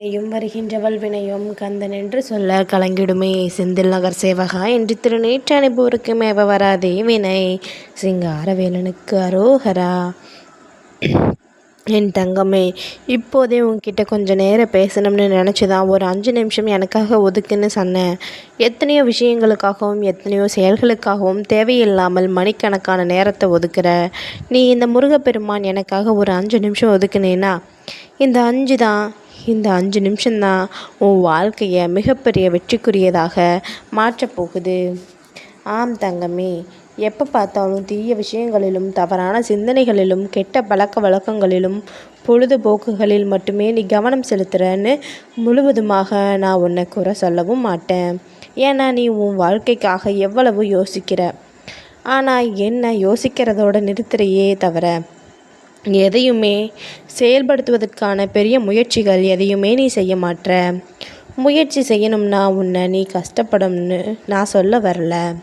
வினையும் வருகின்றவள் வினையும் கந்தன் என்று சொல்ல கலங்கிடுமே. செந்தில் நகர் சேவகா என்று திருநேற்று அனுபவருக்கு மேவ வராதே வினை. சிங்காரவேலனுக்கு அரோகரா. என் தங்கமே இப்போதே உன்கிட்ட கொஞ்சம் நேரம் பேசணும்னு நினச்சி தான் ஒரு அஞ்சு நிமிஷம் எனக்காக ஒதுக்குன்னு சொன்னேன் எத்தனையோ விஷயங்களுக்காகவும் எத்தனையோ செயல்களுக்காகவும் தேவையில்லாமல் மணிக்கணக்கான நேரத்தை ஒதுக்குற. நீ இந்த முருகப்பெருமான் எனக்காக ஒரு அஞ்சு நிமிஷம் ஒதுக்குனேன்னா இந்த அஞ்சு தான் இந்த அஞ்சு நிமிஷம்தான் உன் வாழ்க்கையை மிகப்பெரிய வெற்றிக்குரியதாக மாற்றப்போகுது ஆம் தங்கமே எப்போ பார்த்தாலும் தீய விஷயங்களிலும் தவறான சிந்தனைகளிலும் கெட்ட பழக்க வழக்கங்களிலும் பொழுதுபோக்குகளில் மட்டுமே நீ கவனம் செலுத்துகிறன்னு முழுவதுமாக நான் உன்னை குறை சொல்லவும் மாட்டேன். ஏன்னா நீ உன் வாழ்க்கைக்காக எவ்வளவு யோசிக்கிற? ஆனால் என்ன யோசிக்கிறதோட நிறுத்துறையே தவிர எதையுமே செயல்படுத்துவதற்கான பெரிய முயற்சிகள் எதையுமே நீ செய்ய மாட்ற. முயற்சி செய்யணும்னா உன்னை நீ கஷ்டப்படணும்னு நான் சொல்ல வரல.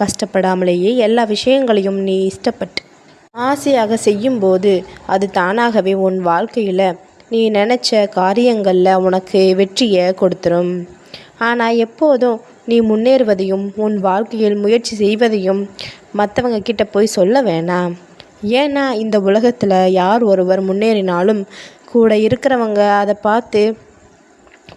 கஷ்டப்படாமலேயே எல்லா விஷயங்களையும் நீ இஷ்டப்பட்டு ஆசையாக செய்யும்போது அது தானாகவே உன் வாழ்க்கையில் நீ நினச்ச காரியங்களில் உனக்கு வெற்றியை கொடுத்துரும். ஆனால் எப்போதும் நீ முன்னேறுவதையும் உன் வாழ்க்கையில் முயற்சி செய்வதையும் மற்றவங்க கிட்ட போய் சொல்ல வேணாம். ஏன்னா இந்த உலகத்தில் யார் ஒருவர் முன்னேறினாலும் கூட இருக்கிறவங்க அதை பார்த்து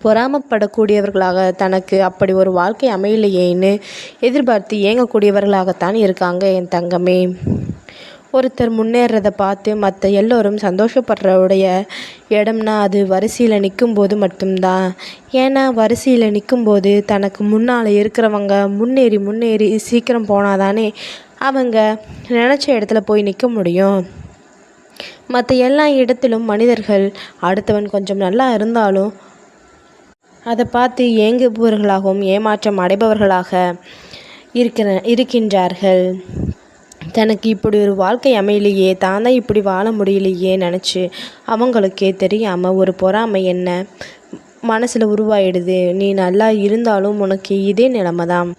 பொறாமப்படக்கூடியவர்களாக தனக்கு அப்படி ஒரு வாழ்க்கை அமையலையேன்னு எதிர்பார்த்து ஏங்கக்கூடியவர்களாகத்தான் இருக்காங்க என் தங்கமே. ஒருத்தர் முன்னேறதை பார்த்து மற்ற எல்லோரும் சந்தோஷப்படுறவுடைய இடம்னா அது வரிசையில் நிற்கும்போது மட்டும்தான். ஏன்னா வரிசையில் நிற்கும்போது தனக்கு முன்னால் இருக்கிறவங்க முன்னேறி முன்னேறி சீக்கிரம் போனாதானே அவங்க நினச்ச இடத்துல போய் நிற்க முடியும். மற்ற எல்லா இடத்திலும் மனிதர்கள் அடுத்தவன் கொஞ்சம் நல்லா இருந்தாலும் அதை பார்த்து ஏங்குபவர்களாகவும் ஏமாற்றம் அடைபவர்களாக இருக்கிற இருக்கின்றார்கள். தனக்கு இப்படி ஒரு வாழ்க்கை அமையலையே தான் தான் இப்படி வாழ முடியலையே நினச்சி அவங்களுக்கே தெரியாமல் ஒரு பொறாமை என்ன? மனசில் உருவாயிடுது. நீ நல்லா இருந்தாலும் உனக்கு இதே நிலைமை தான்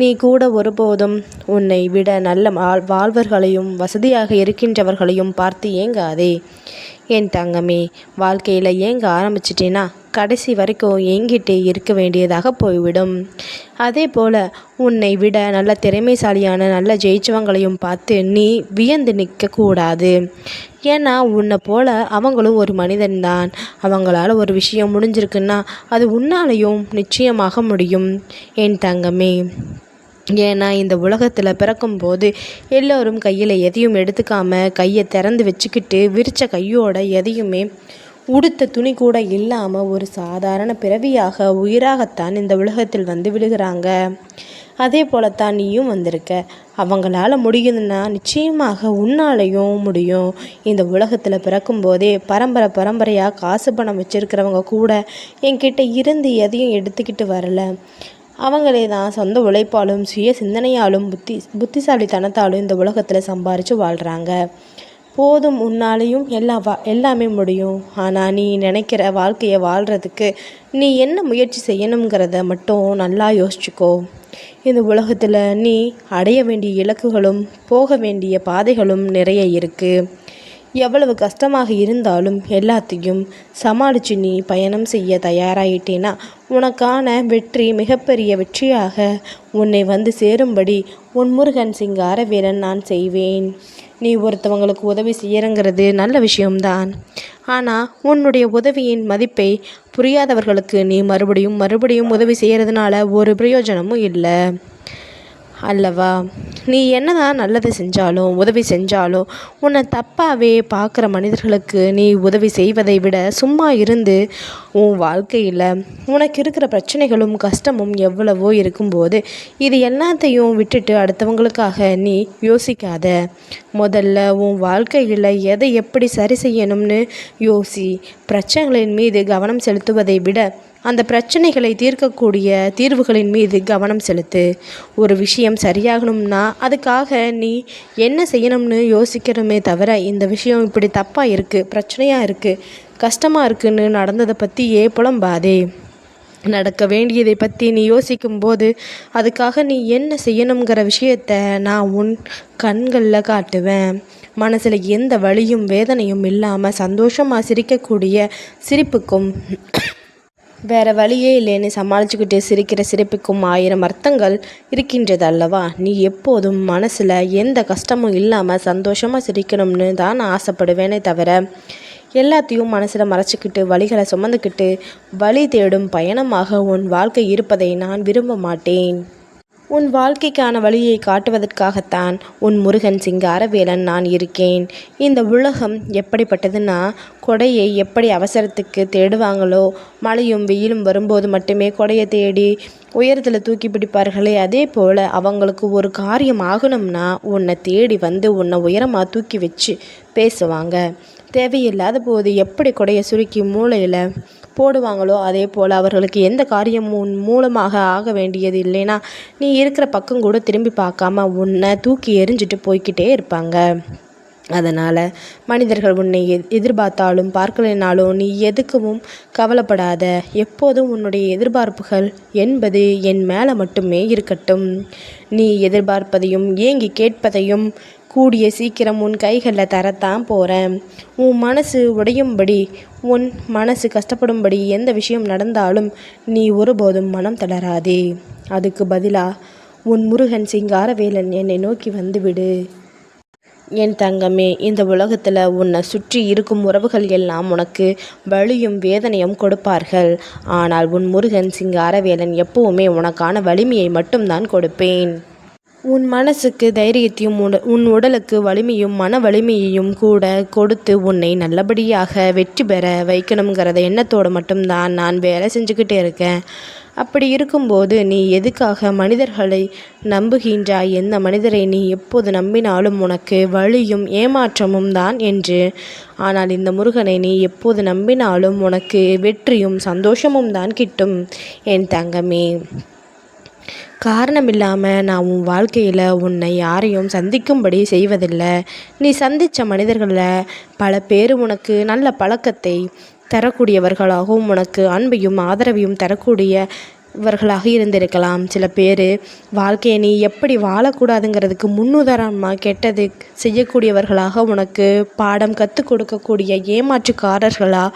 நீ கூட ஒருபோதும் உன்னை விட நல்ல வாழ் வாழ்வர்களையும் வசதியாக இருக்கின்றவர்களையும் பார்த்து ஏங்காதே. என் தங்கமே வாழ்க்கையில் ஏங்க ஆரம்பிச்சிட்டேன்னா கடைசி வரைக்கும் எங்கிட்டே இருக்க வேண்டியதாக போய்விடும். அதே போல் உன்னை விட நல்ல திறமைசாலியான நல்ல ஜெயிச்சவங்களையும் பார்த்து நீ வியந்து நிற்கக்கூடாது. ஏன்னா உன்னை போல் அவங்களும் ஒரு மனிதன்தான். அவங்களால ஒரு விஷயம் முடிஞ்சிருக்குன்னா அது உன்னாலையும் நிச்சயமாக முடியும். என் தங்கமே ஏன்னா இந்த உலகத்தில் பிறக்கும்போது எல்லோரும் கையில் எதையும் எடுத்துக்காம கையை திறந்து வச்சுக்கிட்டு விரித்த கையோட எதையுமே உடுத்த துணி கூட இல்லாமல் ஒரு சாதாரண பிறவியாக உயிராகத்தான் இந்த உலகத்தில் வந்து விழுகிறாங்க. அதே போலத்தான் நீயும் வந்திருக்க. அவங்களால முடியுதுன்னா நிச்சயமாக உன்னாலையும் முடியும். இந்த உலகத்தில் பிறக்கும்போதே பரம்பரை பரம்பரையாக காசு பணம் வச்சுருக்கிறவங்க கூட என்கிட்ட இருந்து எதையும் எடுத்துக்கிட்டு வரல. அவங்களே தான் சொந்த உழைப்பாலும் சுய சிந்தனையாலும் புத்தி புத்திசாலித்தனத்தாலும் இந்த உலகத்தில் சம்பாரித்து வாழ்கிறாங்க போதும் உன்னாலையும் எல்லா வா எல்லாமே முடியும். ஆனால் நீ நினைக்கிற வாழ்க்கையை வாழ்கிறதுக்கு நீ என்ன முயற்சி செய்யணுங்கிறத மட்டும் நல்லா யோசிச்சுக்கோ. இந்த உலகத்தில் நீ அடைய வேண்டிய இலக்குகளும் போக வேண்டிய பாதைகளும் நிறைய இருக்குது எவ்வளவு கஷ்டமாக இருந்தாலும் எல்லாத்தையும் சமாளித்து நீ பயணம் செய்ய தயாராயிட்டேனா? உனக்கான வெற்றி மிகப்பெரிய வெற்றியாக உன்னை வந்து சேரும்படி உன் முருகன் சிங்கார வீரன் நான் செய்வேன். நீ ஒருத்தவங்களுக்கு உதவி செய்யறங்கிறது நல்ல விஷயம்தான். ஆனால் உன்னுடைய உதவியின் மதிப்பை புரியாதவர்களுக்கு நீ மறுபடியும் மறுபடியும் உதவி செய்கிறதுனால ஒரு பிரயோஜனமும் இல்லை. அல்லவா? நீ என்னதான் நல்லது செஞ்சாலும் உதவி செஞ்சாலும் உன்னை தப்பாகவே பார்க்குற மனிதர்களுக்கு நீ உதவி செய்வதை விட சும்மா இருந்து உன் வாழ்க்கையில் உனக்கு இருக்கிற பிரச்சனைகளும் கஷ்டமும் எவ்வளவோ இருக்கும்போது இது எல்லாத்தையும் விட்டுட்டு அடுத்தவங்களுக்காக நீ யோசிக்காத. முதல்ல உன் வாழ்க்கையில் எதை எப்படி சரி செய்யணும்னு யோசி. பிரச்சனைகளின் மீது கவனம் செலுத்துவதை விட அந்த பிரச்சனைகளை தீர்க்கக்கூடிய தீர்வுகளின் மீது கவனம் செலுத்து. ஒரு விஷயம் சரியாகணும்னா அதுக்காக நீ என்ன செய்யணும்னு யோசிக்கிறோமே தவிர இந்த விஷயம் இப்படி தப்பாக இருக்குது பிரச்சனையாக இருக்குது கஷ்டமாக இருக்குன்னு நடந்ததை பற்றி பற்றியே புலம்பாதே. நடக்க வேண்டியதை பற்றி நீ யோசிக்கும்போது அதுக்காக நீ என்ன செய்யணுங்கிற விஷயத்த நான் உன் கண்களில் காட்டுவேன். மனசில் எந்த வலியும் வேதனையும் இல்லாமல் சந்தோஷமாக சிரிக்கக்கூடிய சிரிப்புக்கும் வேற வழியே இல்லைன்னு சமாளிச்சுக்கிட்டு சிரிக்கிற சிரிப்புக்கும் ஆயிரம் அர்த்தங்கள் இருக்கின்றது அல்லவா நீ எப்போதும் மனசில் எந்த கஷ்டமும் இல்லாமல் சந்தோஷமாக சிரிக்கணும்னு தான் நான் ஆசைப்படுவேனே தவிர எல்லாத்தையும் மனசில் மறைச்சிக்கிட்டு வழிகளை சுமந்துக்கிட்டு வழி தேடும் பயணமாக உன் வாழ்க்கை இருப்பதை நான் விரும்ப மாட்டேன். உன் வாழ்க்கைக்கான வழியை காட்டுவதற்காகத்தான் உன் முருகன் சிங்காரவேலன் நான் இருக்கேன். இந்த உலகம் எப்படிப்பட்டதுன்னா கொடையை எப்படி அவசரத்துக்கு தேடுவாங்களோ மழையும் வெயிலும் வரும்போது மட்டுமே கொடையை தேடி உயரத்தில் தூக்கி பிடிப்பார்களே அதே போல் அவங்களுக்கு ஒரு காரியம் ஆகணும்னா உன்னை தேடி வந்து உன்னை உயரமாக தூக்கி வச்சு பேசுவாங்க. தேவையில்லாத போது எப்படி கொடையை சுருக்கி மூளையில் போடுவாங்களோ அதே போல் அவர்களுக்கு எந்த காரியமும் உன் மூலமாக ஆக வேண்டியது இல்லைன்னா நீ இருக்கிற பக்கம் கூட திரும்பி பார்க்காம உன்னை தூக்கி எரிஞ்சிட்டு போய்க்கிட்டே இருப்பாங்க. அதனால் மனிதர்கள் உன்னை எதிர்பார்த்தாலும் பார்க்கலைனாலும் நீ எதுக்கும் கவலைப்படாத. எப்போதும் உன்னுடைய எதிர்பார்ப்புகள் என்பது என் மேலே மட்டுமே இருக்கட்டும். நீ எதிர்பார்ப்பதையும் ஏங்கி கேட்பதையும் கூடிய சீக்கிரம் உன் கைகளில் தரத்தான் போகிறேன் உன் மனசு உடையும்படி உன் மனசு கஷ்டப்படும்படி எந்த விஷயம் நடந்தாலும் நீ ஒருபோதும் மனம் தளராதே. அதுக்கு பதிலாக உன் முருகன் சிங்காரவேலன் என்னை நோக்கி வந்துவிடு. என் தங்கமே இந்த உலகத்தில் உன்னை சுற்றி இருக்கும் உறவுகள் எல்லாம் உனக்கு வலியும் வேதனையும் கொடுப்பார்கள். ஆனால் உன் முருகன் சிங்காரவேலன் எப்பவுமே உனக்கான வலிமையை மட்டும்தான் கொடுப்பேன். உன் மனசுக்கு தைரியத்தையும் உட உன் உடலுக்கு வலிமையும் மன வலிமையையும் கூட கொடுத்து உன்னை நல்லபடியாக வெற்றி பெற வைக்கணுங்கிறத எண்ணத்தோடு மட்டும்தான் நான் வேலை செஞ்சுக்கிட்டே இருக்கேன். அப்படி இருக்கும்போது நீ எதுக்காக மனிதர்களை நம்புகின்றாய்? எந்த மனிதரை நீ எப்போது நம்பினாலும் உனக்கு வலியும் ஏமாற்றமும் தான் என்று. ஆனால் இந்த முருகனை நீ எப்போது நம்பினாலும் உனக்கு வெற்றியும் சந்தோஷமும் தான் கிட்டும். என் தங்கமே. காரணமில்லாமல் நான் உன் வாழ்க்கையில் உன்னை யாரையும் சந்திக்கும்படி செய்வதில்லை. நீ சந்தித்த மனிதர்களில் பல பேர் உனக்கு நல்ல பழக்கத்தை தரக்கூடியவர்களாகவும் உனக்கு அன்பையும் ஆதரவையும் தரக்கூடியவர்களாக இருந்திருக்கலாம். சில பேர் வாழ்க்கையை நீ எப்படி வாழக்கூடாதுங்கிறதுக்கு முன்னுதாரணமாக கெட்டது செய்யக்கூடியவர்களாக உனக்கு பாடம் கற்றுக் கொடுக்கக்கூடிய ஏமாற்றுக்காரர்களாக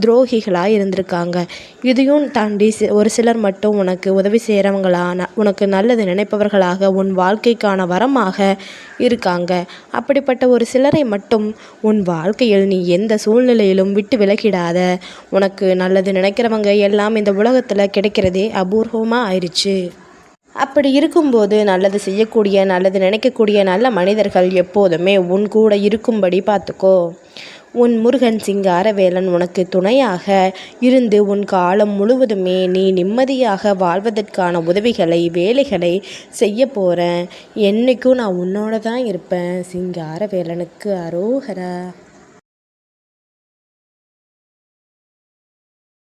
துரோகிகளாக இருந்திருக்காங்க. இதையும் தாண்டி ஒரு சிலர் மட்டும் உனக்கு உதவி செய்கிறவங்களா ந- உனக்கு நல்லது நினைப்பவர்களாக உன் வாழ்க்கைக்கான வரமாக இருக்காங்க. அப்படிப்பட்ட ஒரு சிலரை மட்டும் உன் வாழ்க்கையில் நீ எந்த சூழ்நிலையிலும் விட்டு விலகிடாத. உனக்கு நல்லது நினைக்கிறவங்க எல்லாம் இந்த உலகத்தில் கிடைக்கிறதே அபூர்வமாக ஆயிடுச்சு அப்படி இருக்கும்போது நல்லது செய்யக்கூடிய நல்லது நினைக்கக்கூடிய நல்ல மனிதர்கள் எப்போதுமே உன் கூட இருக்கும்படி பார்த்துக்கோ உன் முருகன் சிங்காரவேலன் உனக்கு துணையாக இருந்து உன் காலம் முழுவதுமே நீ நிம்மதியாக வாழ்வதற்கான உதவிகளை வேலைகளை செய்ய போகிறேன் என்றைக்கும் நான் உன்னோட தான் இருப்பேன் சிங்காரவேலனுக்கு அரோகரா.